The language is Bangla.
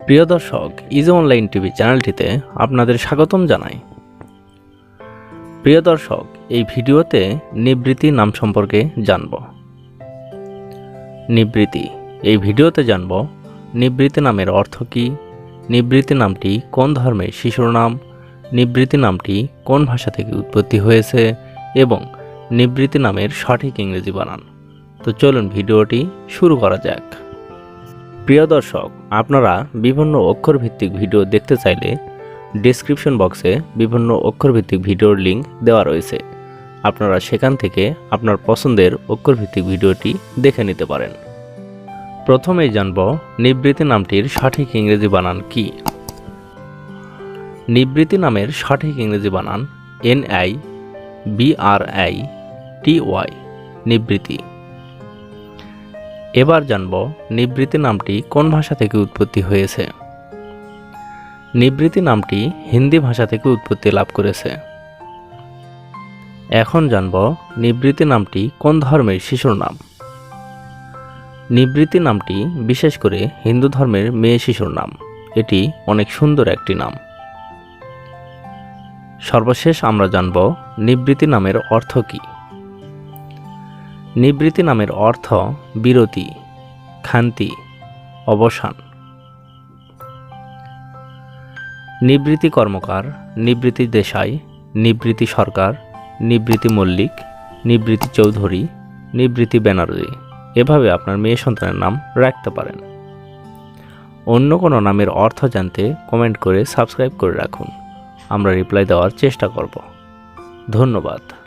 প্রিয় দর্শক, ইজ অনলাইন টিভি চ্যানেলটিতে আপনাদের স্বাগতম জানাই। প্রিয় দর্শক, এই ভিডিওতে নিবৃত্তি নাম সম্পর্কে জানব। নিবৃত্তি এই ভিডিওতে জানব নিবৃত্তি নামের অর্থ কী নিবৃত্তি নামটি কোন ধর্মের শিশুর নাম নিবৃত্তি নামটি কোন ভাষা থেকে উৎপত্তি হয়েছে, এবং নিবৃত্তি নামের সঠিক ইংরেজি বানান। তো চলুন ভিডিওটি শুরু করা যাক। প্রিয় দর্শক, আপনারা বিভিন্ন অক্ষরভিত্তিক ভিডিও দেখতে চাইলে ডেসক্রিপশন বক্সে বিভিন্ন অক্ষরভিত্তিক ভিডিওর লিঙ্ক দেওয়া রয়েছে। আপনারা সেখান থেকে আপনার পছন্দের অক্ষরভিত্তিক ভিডিওটি দেখে নিতে পারেন। প্রথমেই জানব নিবৃত্তি নামটির সঠিক ইংরেজি বানান কি? নিবৃত্তি নামের সঠিক ইংরেজি বানান N I B R I T Y Nibritti. এবার জানব নিবৃত্তি নামটি কোন ভাষা থেকে উৎপত্তি হয়েছে। নিবৃত্তি নামটি হিন্দি ভাষা থেকে উৎপত্তি লাভ করেছে। এখন জানব নিবৃত্তি নামটি কোন ধর্মের শিশুর নাম। নিবৃত্তি নামটি বিশেষ করে হিন্দু ধর্মের মেয়ে শিশুর নাম। এটি অনেক সুন্দর একটি নাম। সর্বশেষ আমরা জানব নিবৃত্তি নামের অর্থ কী। নিবৃত্তি নামের অর্থ বিরতি ক্ষান্তি অবসান। নিবৃত্তি কর্মকার নিবৃত্তি দেশাই নিবৃত্তি সরকার নিবৃত্তি মল্লিক নিবৃত্তি চৌধুরী নিবৃত্তি ব্যানার্জি এভাবে আপনার মেয়ে সন্তানের নাম রাখতে পারেন। অন্য কোনো নামের অর্থ জানতে কমেন্ট করে সাবস্ক্রাইব করে রাখুন। আমরা রিপ্লাই দেওয়ার চেষ্টা করব। ধন্যবাদ।